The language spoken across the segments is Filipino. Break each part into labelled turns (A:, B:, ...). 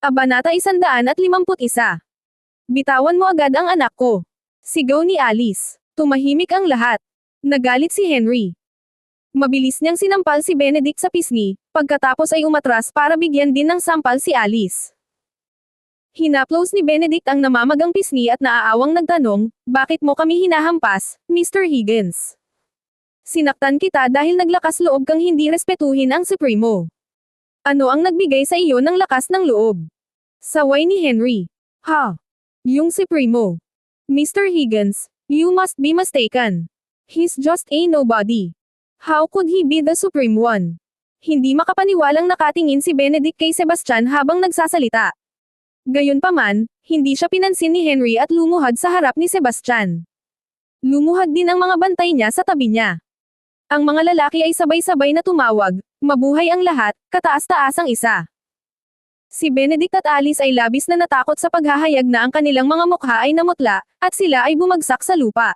A: Abanata 151. Bitawan mo agad ang anak ko. Sigaw ni Alice. Tumahimik ang lahat. Nagalit si Henry. Mabilis niyang sinampal si Benedict sa pisngi, pagkatapos ay umatras para bigyan din ng sampal si Alice. Hinaplos ni Benedict ang namamagang pisngi at naaawang nagtanong, bakit mo kami hinahampas, Mr. Higgins? Sinaktan kita dahil naglakas loob kang hindi respetuhin ang Supremo. Ano ang nagbigay sa iyo ng lakas ng loob? Saway ni Henry. Ha? Yung Supremo. Mr. Higgins, you must be mistaken. He's just a nobody. How could he be the Supreme One? Hindi makapaniwalang nakatingin si Benedict kay Sebastian habang nagsasalita. Gayunpaman, hindi siya pinansin ni Henry at lumuhad sa harap ni Sebastian. Lumuhad din ang mga bantay niya sa tabi niya. Ang mga lalaki ay sabay-sabay na tumawag, mabuhay ang lahat, kataas-taas ang isa. Si Benedict at Alice ay labis na natakot sa paghahayag na ang kanilang mga mukha ay namutla, at sila ay bumagsak sa lupa.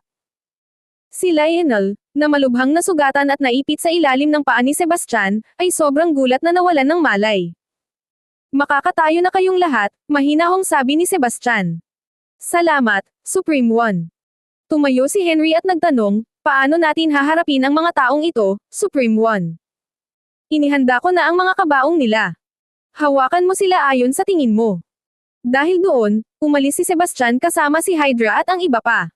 A: Si Lionel, na malubhang nasugatan at naipit sa ilalim ng paa ni Sebastian, ay sobrang gulat na nawalan ng malay. Makakatayo na kayong lahat, mahinahong sabi ni Sebastian. Salamat, Supreme One. Tumayo si Henry at nagtanong, paano natin haharapin ang mga taong ito, Supreme One? Inihanda ko na ang mga kabaong nila. Hawakan mo sila ayon sa tingin mo. Dahil doon, umalis si Sebastian kasama si Hydra at ang iba pa.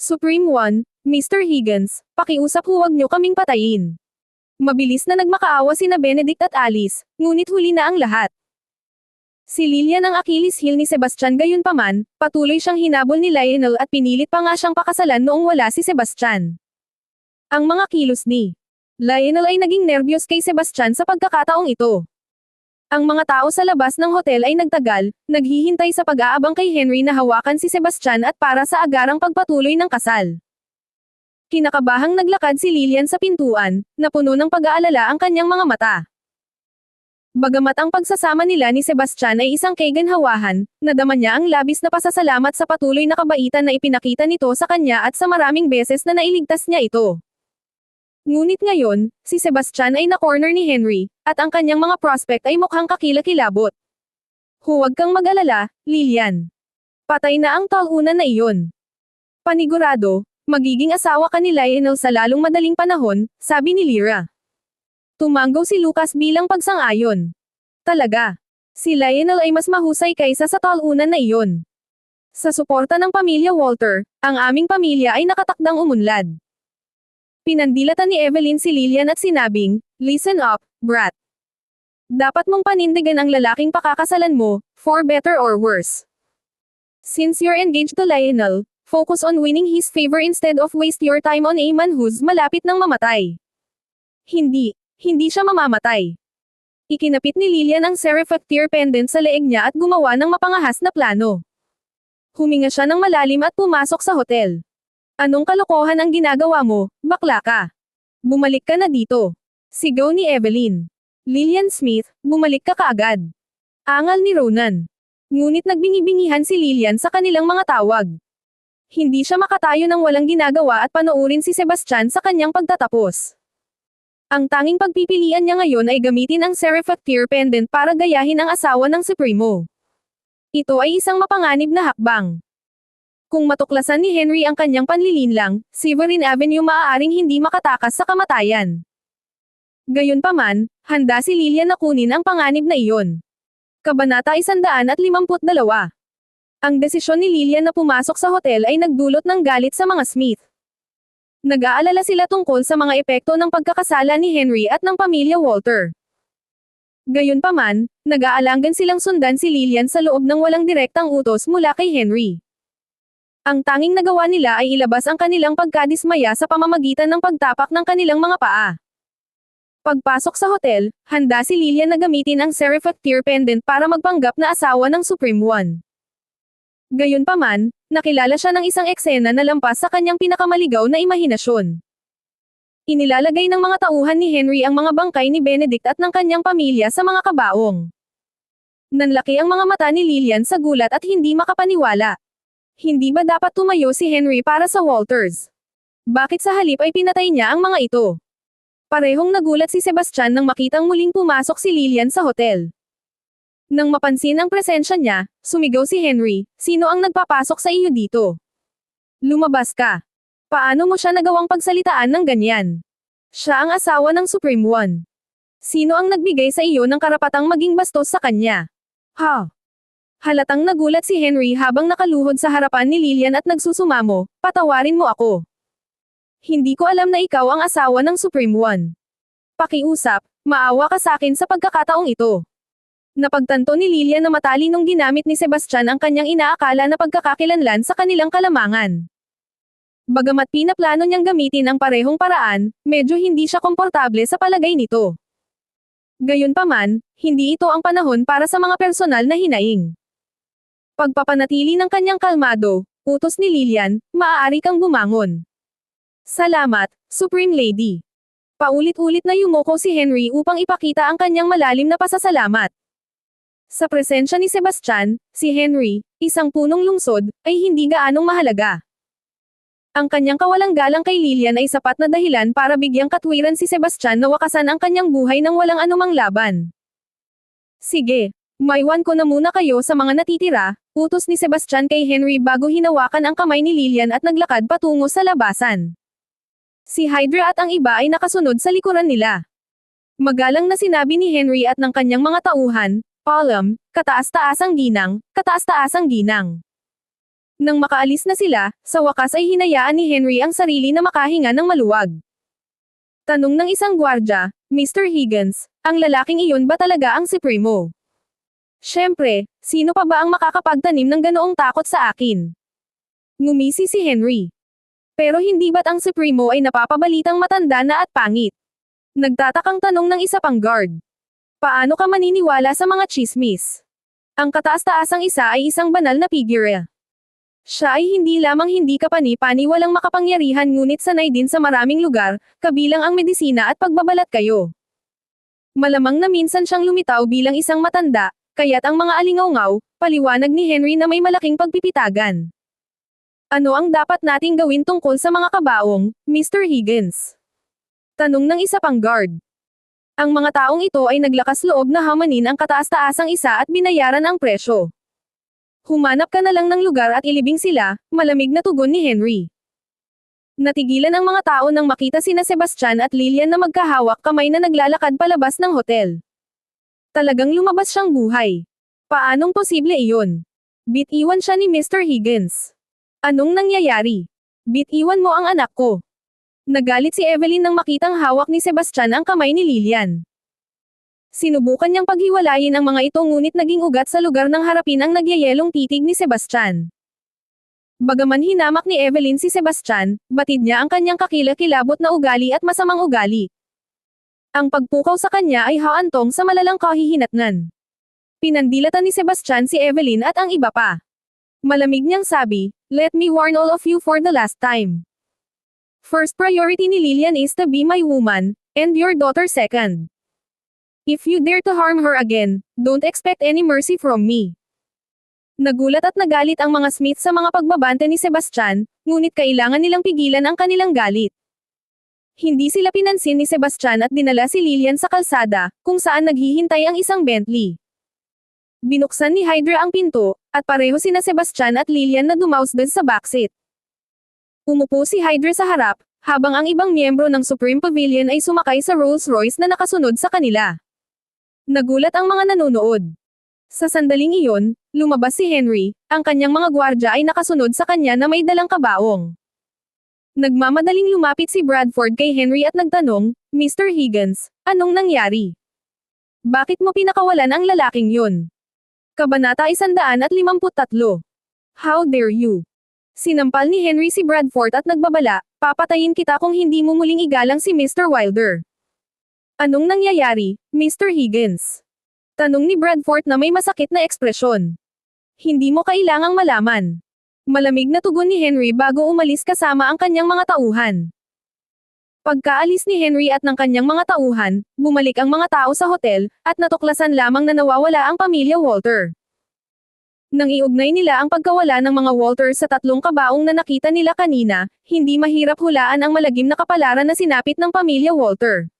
A: Supreme One, Mr. Higgins, pakiusap huwag niyo kaming patayin. Mabilis na nagmakaawa sina Benedict at Alice, ngunit huli na ang lahat. Si Lilian ang Achilles heel ni Sebastian gayunpaman, patuloy siyang hinabol ni Lionel at pinilit pa nga siyang pakasalan noong wala si Sebastian. Ang mga kilos ni Lionel ay naging nervyos kay Sebastian sa pagkakataong ito. Ang mga tao sa labas ng hotel ay nagtagal, naghihintay sa pag-aabang kay Henry na hawakan si Sebastian at para sa agarang pagpatuloy ng kasal. Kinakabahang naglakad si Lilian sa pintuan, na puno ng pag-aalala ang kanyang mga mata. Bagamat ang pagsasama nila ni Sebastian ay isang kaiganhawahan, nadama niya ang labis na pasasalamat sa patuloy na kabaitan na ipinakita nito sa kanya at sa maraming beses na nailigtas niya ito. Ngunit ngayon, si Sebastian ay na-corner ni Henry, at ang kanyang mga prospect ay mukhang kakilakilabot. Huwag kang mag-alala, Lilian. Patay na ang talunan na iyon. Panigurado, magiging asawa ka ni Lionel sa lalong madaling panahon, sabi ni Lyra. Tumanggaw si Lucas bilang pagsang-ayon. Talaga. Si Lionel ay mas mahusay kaysa sa talunan na iyon. Sa suporta ng pamilya Walter, ang aming pamilya ay nakatakdang umunlad. Pinandilatan ni Evelyn si Lilian at sinabing, Listen up, brat. Dapat mong panindigan ang lalaking pakakasalan mo, for better or worse. Since you're engaged to Lionel, focus on winning his favor instead of waste your time on a man who's malapit ng mamatay. Hindi, hindi siya mamamatay. Ikinapit ni Lilian ang Seraph-Tear pendant sa leeg niya at gumawa ng mapangahas na plano. Huminga siya ng malalim at pumasok sa hotel. Anong kalokohan ang ginagawa mo, bakla ka? Bumalik ka na dito. Sigaw ni Evelyn. Lillian Smith, bumalik ka kaagad. Angal ni Ronan. Ngunit nagbingi-bingihan si Lillian sa kanilang mga tawag. Hindi siya makatayo ng walang ginagawa at panoorin si Sebastian sa kanyang pagtatapos. Ang tanging pagpipilian niya ngayon ay gamitin ang Seraph-Tear pendant para gayahin ang asawa ng Supremo. Ito ay isang mapanganib na hakbang. Kung matuklasan ni Henry ang kanyang panlilinlang, Severin Avenue maaaring hindi makatakas sa kamatayan. Gayunpaman, handa si Lilian na kunin ang panganib na iyon. Kabanata 152 Ang desisyon ni Lilian na pumasok sa hotel ay nagdulot ng galit sa mga Smith. Nag-aalala sila tungkol sa mga epekto ng pagkakasala ni Henry at ng pamilya Walter. Gayunpaman, nag-aalangan silang sundan si Lilian sa loob ng walang direktang utos mula kay Henry. Ang tanging nagawa nila ay ilabas ang kanilang pagkadismaya sa pamamagitan ng pagtapak ng kanilang mga paa. Pagpasok sa hotel, handa si Lilian na gamitin ang Seraph-Tear pendant para magpanggap na asawa ng Supreme One. Gayunpaman, nakilala siya ng isang eksena na lampas sa kanyang pinakamaligaw na imahinasyon. Inilalagay ng mga tauhan ni Henry ang mga bangkay ni Benedict at ng kanyang pamilya sa mga kabaong. Nanlaki ang mga mata ni Lilian sa gulat at hindi makapaniwala. Hindi ba dapat tumayo si Henry para sa Walters? Bakit sa halip ay pinatay niya ang mga ito? Parehong nagulat si Sebastian nang makitang muling pumasok si Lilian sa hotel. Nang mapansin ang presensya niya, sumigaw si Henry, sino ang nagpapasok sa iyo dito? Lumabas ka. Paano mo siya nagawang pagsalitaan ng ganyan? Siya ang asawa ng Supreme One. Sino ang nagbigay sa iyo ng karapatang maging bastos sa kanya? Ha? Halatang nagulat si Henry habang nakaluhod sa harapan ni Lillian at nagsusumamo, patawarin mo ako. Hindi ko alam na ikaw ang asawa ng Supreme One. Pakiusap, maawa ka sa akin sa pagkakataong ito. Napagtanto ni Lillian na matalinong ginamit ni Sebastian ang kanyang inaakala na pagkakakilanlan sa kanilang kalamangan. Bagamat pinaplano niyang gamitin ang parehong paraan, medyo hindi siya komportable sa palagay nito. Gayunpaman, hindi ito ang panahon para sa mga personal na hinaing. Pagpapanatili ng kanyang kalmado, utos ni Lilian, maaari kang bumangon. Salamat, Supreme Lady. Paulit-ulit na yumoko si Henry upang ipakita ang kanyang malalim na pasasalamat. Sa presensya ni Sebastian, si Henry, isang punong lungsod, ay hindi gaanong mahalaga. Ang kanyang kawalang galang kay Lilian ay sapat na dahilan para bigyang katwiran si Sebastian na wakasan ang kanyang buhay ng walang anumang laban. Sige, maiwan ko na muna kayo sa mga natitira, utos ni Sebastian kay Henry bago hinawakan ang kamay ni Lilian at naglakad patungo sa labasan. Si Hydra at ang iba ay nakasunod sa likuran nila. Magalang na sinabi ni Henry at ng kanyang mga tauhan, Palam, kataas-taasang ginang, kataas-taasang ginang. Nang makaalis na sila, sa wakas ay hinayaan ni Henry ang sarili na makahinga ng maluwag. Tanong ng isang gwardya, Mr. Higgins, ang lalaking iyon ba talaga ang si Primo? Siyempre, sino pa ba ang makakapagtanim ng ganoong takot sa akin? Ngumisi si Henry. Pero hindi ba't ang si Primo ay napapabalitang matanda na at pangit? Nagtatakang tanong ng isa pang guard. Paano ka maniniwala sa mga chismis? Ang kataas-taasang isa ay isang banal na figure. Siya ay hindi lamang hindi kapani-pani walang makapangyarihan ngunit sanay din sa maraming lugar, kabilang ang medisina at pagbabalat kayo. Malamang na minsan siyang lumitaw bilang isang matanda, kaya't ang mga alingaw paliwanag ni Henry na may malaking pagpipitagan. Ano ang dapat nating gawin tungkol sa mga kabaong, Mr. Higgins? Tanong ng isa pang guard. Ang mga taong ito ay naglakas loob na hamanin ang kataas-taasang isa at binayaran ang presyo. Humanap ka na lang ng lugar at ilibing sila, malamig na tugon ni Henry. Natigilan ang mga tao nang makita sina Sebastian at Lillian na magkahawak kamay na naglalakad palabas ng hotel. Talagang lumabas siyang buhay. Paanong posible iyon? Bitiwan siya ni Mr. Higgins. Anong nangyayari? Bitiwan mo ang anak ko. Nagalit si Evelyn nang makitang hawak ni Sebastian ang kamay ni Lillian. Sinubukan niyang paghiwalayin ang mga ito ngunit naging ugat sa lugar ng harapin ang nagyayelong titig ni Sebastian. Bagaman hinamak ni Evelyn si Sebastian, batid niya ang kanyang kakilakilabot na ugali at masamang ugali. Ang pagpukaw sa kanya ay haantong sa malalang kahihinatnan. Pinandilatan ni Sebastian si Evelyn at ang iba pa. Malamig niyang sabi, Let me warn all of you for the last time. First priority ni Lillian is to be my woman, and your daughter second. If you dare to harm her again, don't expect any mercy from me. Nagulat at nagalit ang mga Smith sa mga pagbabante ni Sebastian, ngunit kailangan nilang pigilan ang kanilang galit. Hindi sila pinansin ni Sebastian at dinala si Lillian sa kalsada, kung saan naghihintay ang isang Bentley. Binuksan ni Hydra ang pinto, at pareho sina Sebastian at Lillian na dumausdad sa backseat. Umupo si Hydra sa harap, habang ang ibang miyembro ng Supreme Pavilion ay sumakay sa Rolls-Royce na nakasunod sa kanila. Nagulat ang mga nanonood. Sa sandaling iyon, lumabas si Henry, ang kanyang mga gwardya ay nakasunod sa kanya na may dalang kabaong. Nagmamadaling lumapit si Bradford kay Henry at nagtanong, Mr. Higgins, anong nangyari? Bakit mo pinakawalan ang lalaking yun? Kabanata 153. How dare you? Sinampal ni Henry si Bradford at nagbabala, papatayin kita kung hindi mo muling igalang si Mr. Wilder. Anong nangyayari, Mr. Higgins? Tanong ni Bradford na may masakit na ekspresyon. Hindi mo kailangang malaman. Malamig na tugon ni Henry bago umalis kasama ang kanyang mga tauhan. Pagkaalis ni Henry at ng kanyang mga tauhan, bumalik ang mga tao sa hotel, at natuklasan lamang na nawawala ang pamilya Walter. Nang iugnay nila ang pagkawala ng mga Walter sa tatlong kabaong na nakita nila kanina, hindi mahirap hulaan ang malagim na kapalaran na sinapit ng pamilya Walter.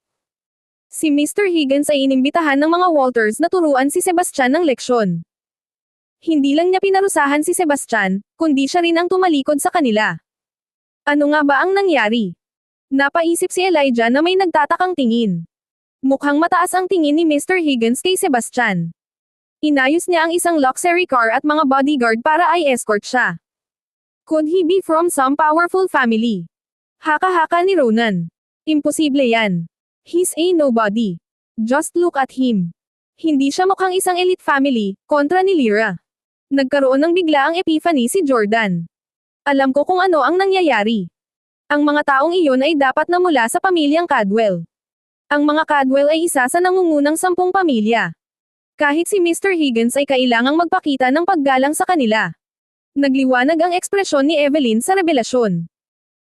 A: Si Mr. Higgins ay inimbitahan ng mga Walters na turuan si Sebastian ng leksyon. Hindi lang niya pinarusahan si Sebastian, kundi siya rin ang tumalikod sa kanila. Ano nga ba ang nangyari? Napaisip si Elijah na may nagtatakang tingin. Mukhang mataas ang tingin ni Mr. Higgins kay Sebastian. Inayos niya ang isang luxury car at mga bodyguard para ay escort siya. Could he be from some powerful family? Haka-haka ni Ronan. Imposible yan. He's a nobody. Just look at him. Hindi siya mukhang isang elite family, kontra ni Lyra. Nagkaroon ng bigla ang epiphany si Jordan. Alam ko kung ano ang nangyayari. Ang mga taong iyon ay dapat na mula sa pamilyang Cadwell. Ang mga Cadwell ay isa sa nangungunang sampung pamilya. Kahit si Mr. Higgins ay kailangang magpakita ng paggalang sa kanila. Nagliwanag ang ekspresyon ni Evelyn sa revelasyon.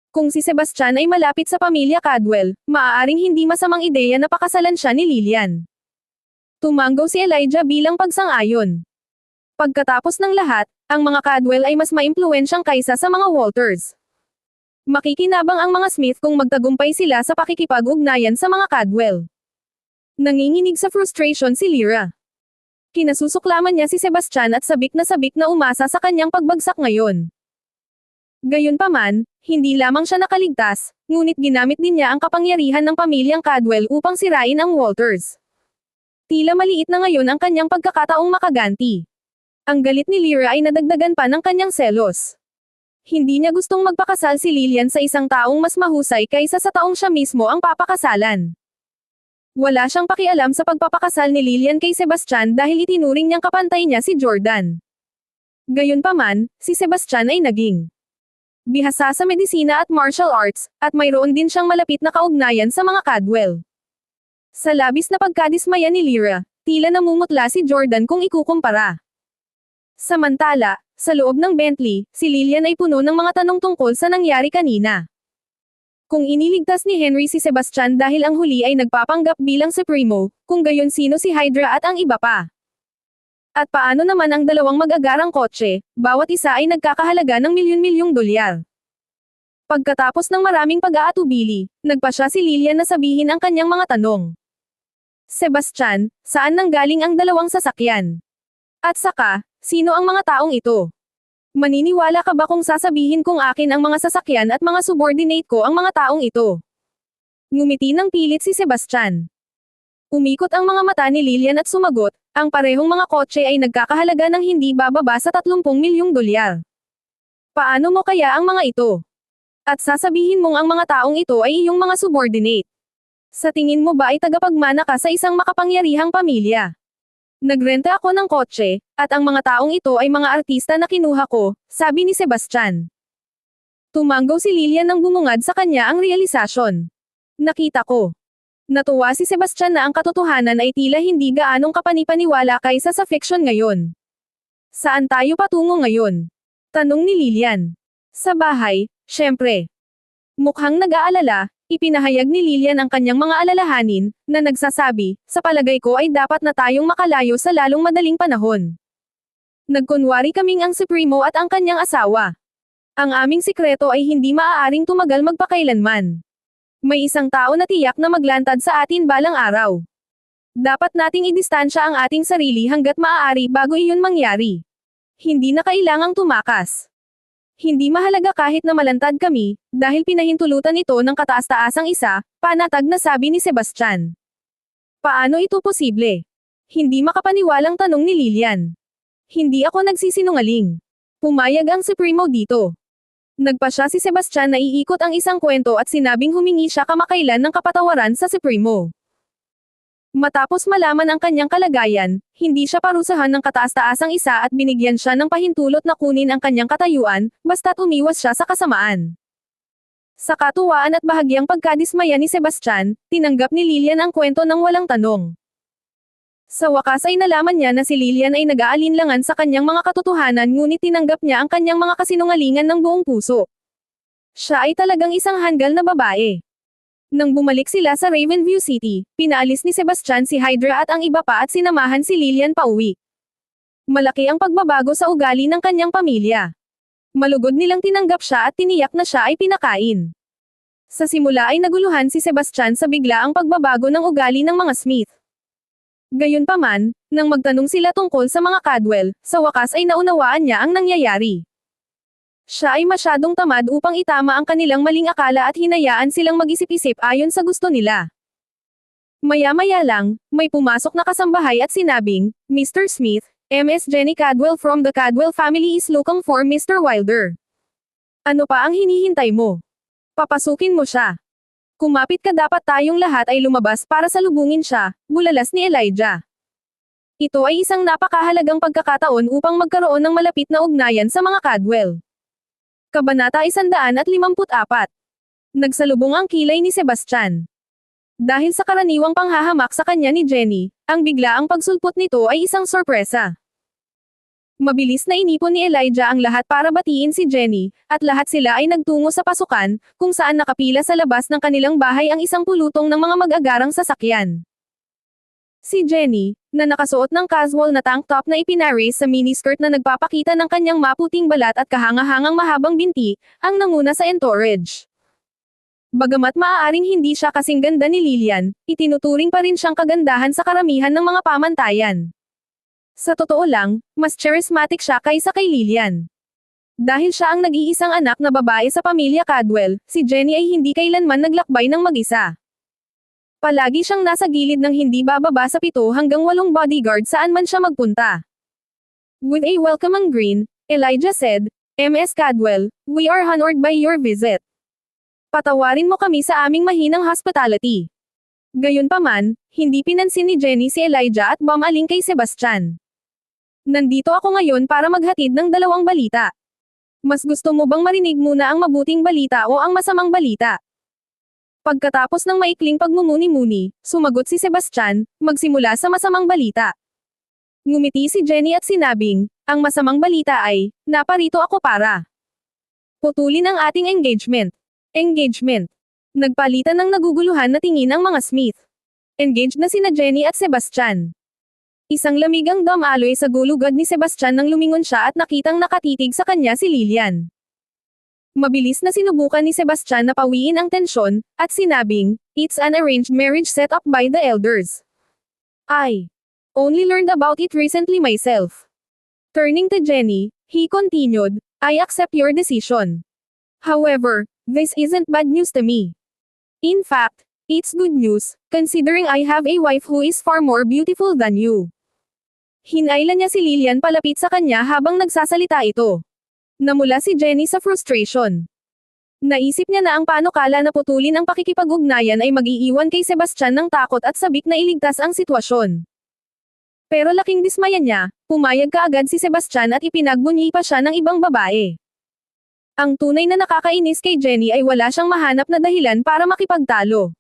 A: Kung si Sebastian ay malapit sa pamilya Cadwell, maaaring hindi masamang ideya na pakasalan siya ni Lillian. Tumanggo si Elijah bilang pagsang-ayon. Pagkatapos ng lahat, ang mga Cadwell ay mas maimpluwensyang kaysa sa mga Walters. Makikinabang ang mga Smith kung magtagumpay sila sa pakikipag-ugnayan sa mga Cadwell. Nanginginig sa frustration si Lyra. Kinasusuklaman niya si Sebastian at sabik na sabik na umasa sa kanyang pagbagsak ngayon. Gayunpaman, hindi lamang siya nakaligtas, ngunit ginamit din niya ang kapangyarihan ng pamilyang Cadwell upang sirain ang Walters. Tila maliit na ngayon ang kanyang pagkakataong makaganti. Ang galit ni Lyra ay nadagdagan pa ng kanyang selos. Hindi niya gustong magpakasal si Lillian sa isang taong mas mahusay kaysa sa taong siya mismo ang papakasalan. Wala siyang pakialam sa pagpapakasal ni Lillian kay Sebastian dahil itinuring niyang kapantay niya si Jordan. Gayunpaman, si Sebastian ay naging bihasa sa medisina at martial arts, at mayroon din siyang malapit na kaugnayan sa mga Cadwell. Sa labis na pagkadismaya ni Lyra, tila namumutla si Jordan kung ikukumpara. Samantala, sa loob ng Bentley, si Lillian ay puno ng mga tanong tungkol sa nangyari kanina. Kung iniligtas ni Henry si Sebastian dahil ang huli ay nagpapanggap bilang Supremo, kung gayon sino si Hydra at ang iba pa. At paano naman ang dalawang mag-agarang kotse, bawat isa ay nagkakahalaga ng milyon-milyong dolyar. Pagkatapos ng maraming pag-aatubili, nagpa siya si Lillian na sabihin ang kanyang mga tanong. Sebastian, saan nanggaling ang dalawang sasakyan? At saka, sino ang mga taong ito? Maniniwala ka ba kung sasabihin kong akin ang mga sasakyan at mga subordinate ko ang mga taong ito? Ngumiti ng pilit si Sebastian. Umikot ang mga mata ni Lillian at sumagot, ang parehong mga kotse ay nagkakahalaga ng hindi bababa sa 30 milyong dolyar. Paano mo kaya ang mga ito? At sasabihin mong ang mga taong ito ay iyong mga subordinate. Sa tingin mo ba ay tagapagmana ka sa isang makapangyarihang pamilya? Nagrenta ako ng kotse, at ang mga taong ito ay mga artista na kinuha ko, sabi ni Sebastian. Tumanggaw si Lillian nang bumungad sa kanya ang realisasyon. Nakita ko. Natuwa si Sebastian na ang katotohanan ay tila hindi gaanong kapanipaniwala kaysa sa fiction ngayon. Saan tayo patungo ngayon? Tanong ni Lilian. Sa bahay, syempre. Mukhang nag-aalala, ipinahayag ni Lilian ang kanyang mga alalahanin, na nagsasabi, sa palagay ko ay dapat na tayong makalayo sa lalong madaling panahon. Nagkunwari kaming ang Supremo at ang kanyang asawa. Ang aming sikreto ay hindi maaaring tumagal magpakailanman. May isang tao na tiyak na maglantad sa atin balang araw. Dapat nating idistansya ang ating sarili hanggat maaari bago iyon mangyari. Hindi na kailangang tumakas. Hindi mahalaga kahit na malantad kami, dahil pinahintulutan ito ng kataas-taasang isa, panatag na sabi ni Sebastian. Paano ito posible? Hindi makapaniwalang tanong ni Lilian. Hindi ako nagsisinungaling. Pumayag ang Supremo dito. Nagpa siya si Sebastian na iikot ang isang kwento at sinabing humingi siya kamakailan ng kapatawaran sa Supremo. Matapos malaman ang kanyang kalagayan, hindi siya parusahan ng kataas-taasang isa at binigyan siya ng pahintulot na kunin ang kanyang katayuan, basta't umiwas siya sa kasamaan. Sa katuwaan at bahagyang pagkadismaya ni Sebastian, tinanggap ni Lilian ang kwento ng walang tanong. Sa wakas ay nalaman niya na si Lilian ay nag-aalinlangan sa kanyang mga katotohanan ngunit tinanggap niya ang kanyang mga kasinungalingan ng buong puso. Siya ay talagang isang hanggal na babae. Nang bumalik sila sa Ravenview City, pinaalis ni Sebastian si Hydra at ang iba pa at sinamahan si Lilian pauwi. Malaki ang pagbabago sa ugali ng kanyang pamilya. Malugod nilang tinanggap siya at tiniyak na siya ay pinakain. Sa simula ay naguluhan si Sebastian sa biglaang pagbabago ng ugali ng mga Smith. Gayunpaman, nang magtanong sila tungkol sa mga Cadwell, sa wakas ay naunawaan niya ang nangyayari. Siya ay masyadong tamad upang itama ang kanilang maling akala at hinayaan silang mag-isip-isip ayon sa gusto nila. Maya-maya lang, may pumasok na kasambahay at sinabing, Mr. Smith, Ms. Jenny Cadwell from the Cadwell family is looking for Mr. Wilder. Ano pa ang hinihintay mo? Papasukin mo siya. Kumapit ka dapat tayong lahat ay lumabas para salubungin siya, bulalas ni Elijah. Ito ay isang napakahalagang pagkakataon upang magkaroon ng malapit na ugnayan sa mga Cadwell. Kabanata 154. Nagsalubong ang kilay ni Sebastian. Dahil sa karaniwang panghahamak sa kanya ni Jenny, ang biglaang pagsulpot nito ay isang sorpresa. Mabilis na inipon ni Elijah ang lahat para batiin si Jenny, at lahat sila ay nagtungo sa pasukan, kung saan nakapila sa labas ng kanilang bahay ang isang pulutong ng mga mag-agarang sasakyan. Si Jenny, na nakasuot ng casual na tank top na ipinaris sa miniskirt na nagpapakita ng kanyang maputing balat at kahangahangang mahabang binti, ang nanguna sa entourage. Bagamat maaaring hindi siya kasing ganda ni Lilian, itinuturing pa rin siyang kagandahan sa karamihan ng mga pamantayan. Sa totoo lang, mas charismatic siya kaysa kay Lilian. Dahil siya ang nag-iisang anak na babae sa pamilya Cadwell, si Jenny ay hindi kailanman naglakbay ng mag-isa. Palagi siyang nasa gilid ng hindi bababa sa pito hanggang walong bodyguard saan man siya magpunta. With a welcoming grin, Elijah said, MS Cadwell, we are honored by your visit. Patawarin mo kami sa aming mahinang hospitality. Gayunpaman, hindi pinansin ni Jenny si Elijah at bumaling kay Sebastian. Nandito ako ngayon para maghatid ng dalawang balita. Mas gusto mo bang marinig muna ang mabuting balita o ang masamang balita? Pagkatapos ng maikling pagmumuni-muni, sumagot si Sebastian, magsimula sa masamang balita. Ngumiti si Jenny at sinabing, ang masamang balita ay, naparito ako para. Putulin ang ating engagement. Engagement. Nagpalitan ng naguguluhan na tingin ang mga Smith. Engaged na sina Jenny at Sebastian. Isang lamigang damaloy sa gulugad ni Sebastian nang lumingon siya at nakitang nakatitig sa kanya si Lilian. Mabilis na sinubukan ni Sebastian na pawiin ang tensyon, at sinabing, It's an arranged marriage set up by the elders. I only learned about it recently myself. Turning to Jenny, he continued, I accept your decision. However, this isn't bad news to me. In fact, it's good news, considering I have a wife who is far more beautiful than you. Hinailan niya si Lilian palapit sa kanya habang nagsasalita ito. Namula si Jenny sa frustration. Naisip niya na ang panukala na putulin ang pakikipag-ugnayan ay mag-iiwan kay Sebastian ng takot at sabik na iligtas ang sitwasyon. Pero laking dismaya niya, pumayag kaagad si Sebastian at ipinagbunyi pa siya ng ibang babae. Ang tunay na nakakainis kay Jenny ay wala siyang mahanap na dahilan para makipagtalo.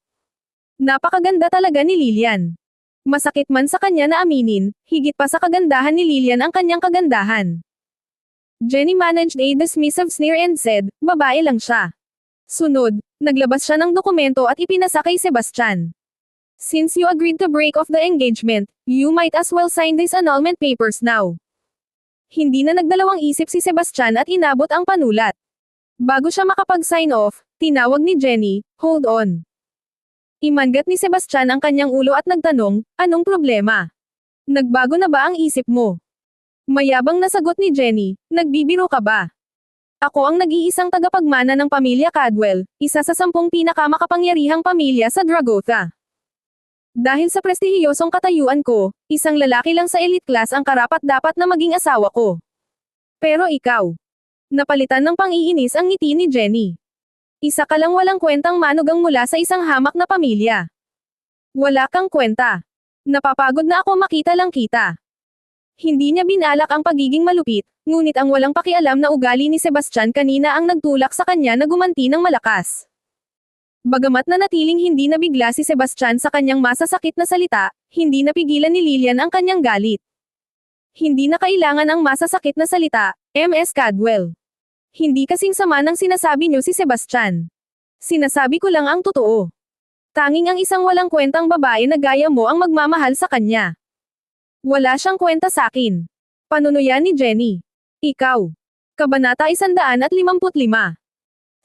A: Napakaganda talaga ni Lilian. Masakit man sa kanya na aminin, higit pa sa kagandahan ni Lilian ang kanyang kagandahan. Jenny managed a dismissive sneer and said, babae lang siya. Sunod, naglabas siya ng dokumento at ipinasa kay Sebastian. Since you agreed to break off the engagement, you might as well sign these annulment papers now. Hindi na nagdalawang isip si Sebastian at inabot ang panulat. Bago siya makapag-sign off, tinawag ni Jenny, hold on. Imangat ni Sebastian ang kanyang ulo at nagtanong, anong problema? Nagbago na ba ang isip mo? Mayabang nasagot ni Jenny, nagbibiro ka ba? Ako ang nag-iisang tagapagmana ng pamilya Cadwell, isa sa sampung pinakamakapangyarihang pamilya sa Dragotha. Dahil sa prestihiyosong katayuan ko, isang lalaki lang sa elite class ang karapat-dapat na maging asawa ko. Pero ikaw. Napalitan ng pang-iinis ang ngiti ni Jenny. Isa ka lang walang kwentang manugang mula sa isang hamak na pamilya. Wala kang kwenta. Napapagod na ako makita lang kita. Hindi niya binalak ang pagiging malupit, ngunit ang walang pakialam na ugali ni Sebastian kanina ang nagtulak sa kanya na gumanti ng malakas. Bagamat na natiling hindi nabigla si Sebastian sa kanyang masasakit na salita, hindi napigilan ni Lilian ang kanyang galit. Hindi na kailangan ang masasakit na salita, MS Cadwell. Hindi kasing sama ng sinasabi niyo si Sebastian. Sinasabi ko lang ang totoo. Tanging ang isang walang kwentang babae na gaya mo ang magmamahal sa kanya. Wala siyang kwenta sa akin. Panunuyan ni Jenny. Ikaw. Kabanata 155.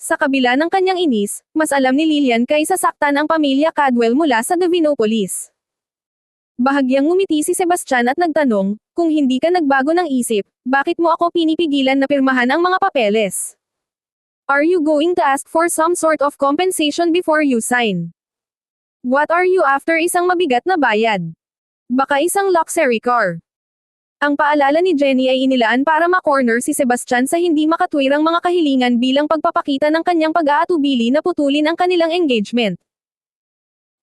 A: Sa kabila ng kanyang inis, mas alam ni Lillian kaysa saktan ang pamilya Cadwell mula sa Davinopolis. Bahagyang ngumiti si Sebastian at nagtanong, kung hindi ka nagbago ng isip, bakit mo ako pinipigilan na pirmahan ang mga papeles? Are you going to ask for some sort of compensation before you sign? What are you after isang mabigat na bayad? Baka isang luxury car. Ang paalala ni Jenny ay inilaan para ma-corner si Sebastian sa hindi makatwirang mga kahilingan bilang pagpapakita ng kanyang pag-aatubili na putulin ang kanilang engagement.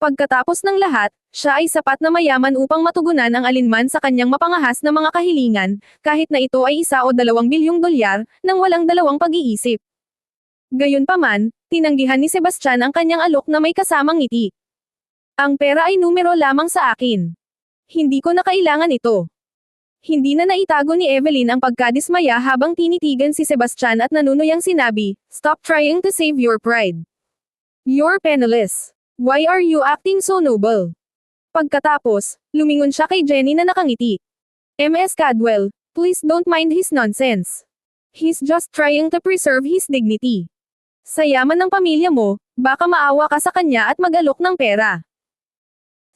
A: Pagkatapos ng lahat, siya ay sapat na mayaman upang matugunan ang alinman sa kanyang mapangahas na mga kahilingan, kahit na ito ay isa o dalawang bilyong dolyar, nang walang dalawang pag-iisip. Gayunpaman, tinanggihan ni Sebastian ang kanyang alok na may kasamang ngiti. Ang pera ay numero lamang sa akin. Hindi ko na kailangan ito. Hindi na naitago ni Evelyn ang pagkadismaya habang tinitigan si Sebastian at nanunuyang sinabi, Stop trying to save your pride. You're penniless. Why are you acting so noble? Pagkatapos, lumingon siya kay Jenny na nakangiti. MS Cadwell, please don't mind his nonsense. He's just trying to preserve his dignity. Sa yaman ng pamilya mo, baka maawa ka sa kanya at mag-alok ng pera.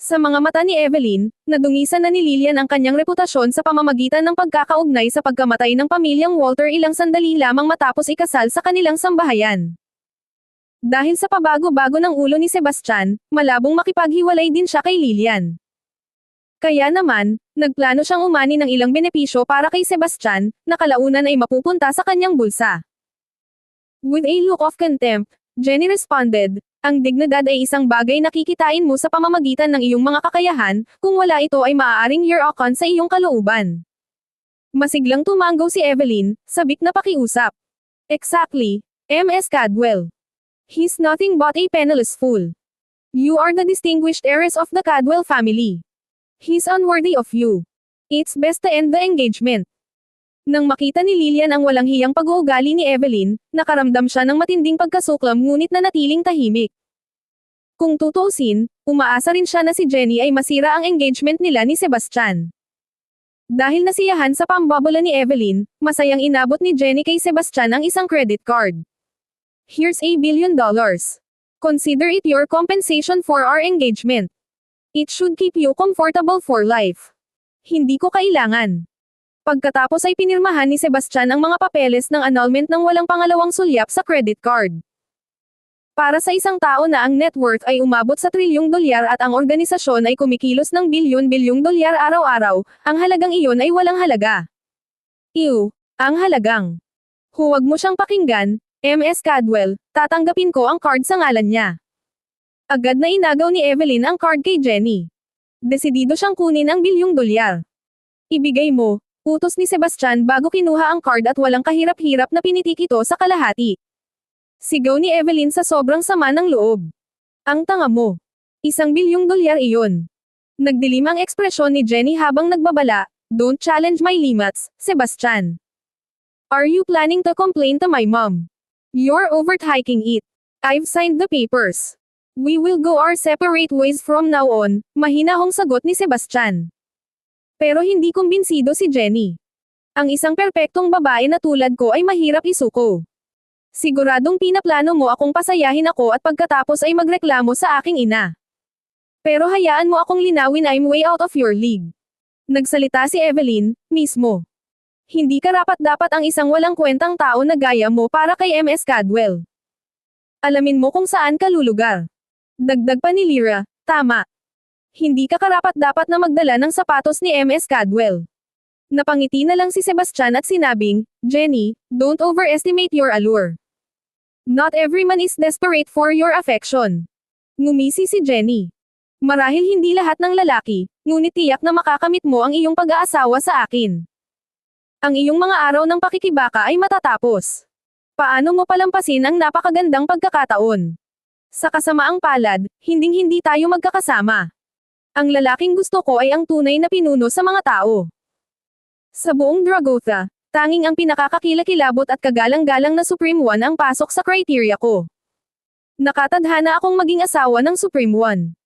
A: Sa mga mata ni Evelyn, nadungisan na ni Lillian ang kanyang reputasyon sa pamamagitan ng pagkakaugnay sa pagkamatay ng pamilyang Walter ilang sandali lamang matapos ikasal sa kanilang sambahayan. Dahil sa pabago-bago ng ulo ni Sebastian, malabong makipaghiwalay din siya kay Lillian. Kaya naman, nagplano siyang umani ng ilang benepisyo para kay Sebastian, na kalaunan ay mapupunta sa kanyang bulsa. With a look of contempt, Jenny responded, ang dignidad ay isang bagay na kikitain mo sa pamamagitan ng iyong mga kakayahan, kung wala ito ay maaaring hirakan sa iyong kalooban. Masiglang tumanggaw si Evelyn, sabik na pakiusap. Exactly, MS Cadwell. He's nothing but a penniless fool. You are the distinguished heiress of the Cadwell family. He's unworthy of you. It's best to end the engagement. Nang makita ni Lillian ang walang hiyang pag-uugali ni Evelyn, nakaramdam siya ng matinding pagkasuklam ngunit nanatiling tahimik. Kung tutusin, umaasa rin siya na si Jenny ay masira ang engagement nila ni Sebastian. Dahil nasiyahan sa pambobola ni Evelyn, masayang inabot ni Jenny kay Sebastian ang isang credit card. Here's a billion dollars. Consider it your compensation for our engagement. It should keep you comfortable for life. Hindi ko kailangan. Pagkatapos ay pinirmahan ni Sebastian ang mga papeles ng annulment ng walang pangalawang sulyap sa credit card. Para sa isang tao na ang net worth ay umabot sa trilyong dolyar at ang organisasyon ay kumikilos ng bilyon-bilyong dolyar araw-araw, ang halagang iyon ay walang halaga. Ew, ang halagang. Huwag mo siyang pakinggan, MS Cadwell, tatanggapin ko ang card sa ngalan niya. Agad na inagaw ni Evelyn ang card kay Jenny. Desidido siyang kunin ang bilyong dolyar. Ibigay mo, Utos ni Sebastian bago kinuha ang card at walang kahirap-hirap na pinitik ito sa kalahati. Sigaw ni Evelyn sa sobrang sama ng loob. Ang tanga mo. Isang bilyong dolyar iyon. Nagdilim ang ekspresyon ni Jenny habang nagbabala, Don't challenge my limits, Sebastian. Are you planning to complain to my mom? You're overtaking it. I've signed the papers. We will go our separate ways from now on, mahinahong sagot ni Sebastian. Pero hindi kumbinsido si Jenny. Ang isang perpektong babae na tulad ko ay mahirap isuko. Siguradong pinaplano mo akong pasayahin ako at pagkatapos ay magreklamo sa aking ina. Pero hayaan mo akong linawin I'm way out of your league. Nagsalita si Evelyn, mismo. Hindi karapat dapat ang isang walang kwentang tao na gaya mo para kay MS Cadwell. Alamin mo kung saan ka lulugar. Dagdag pa ni Lyra, tama. Hindi ka karapat dapat na magdala ng sapatos ni MS Cadwell. Napangiti na lang si Sebastian at sinabing, Jenny, don't overestimate your allure. Not every man is desperate for your affection. Ngumisi si Jenny. Marahil hindi lahat ng lalaki, ngunit tiyak na makakamit mo ang iyong pag-aasawa sa akin. Ang iyong mga araw ng pakikibaka ay matatapos. Paano mo palampasin ang napakagandang pagkakataon? Sa kasamaang palad, hinding-hindi tayo magkakasama. Ang lalaking gusto ko ay ang tunay na pinuno sa mga tao. Sa buong Dragotha, tanging ang pinakakakilakilabot at kagalang-galang na Supreme One ang pasok sa criteria ko. Nakatadhana akong maging asawa ng Supreme One.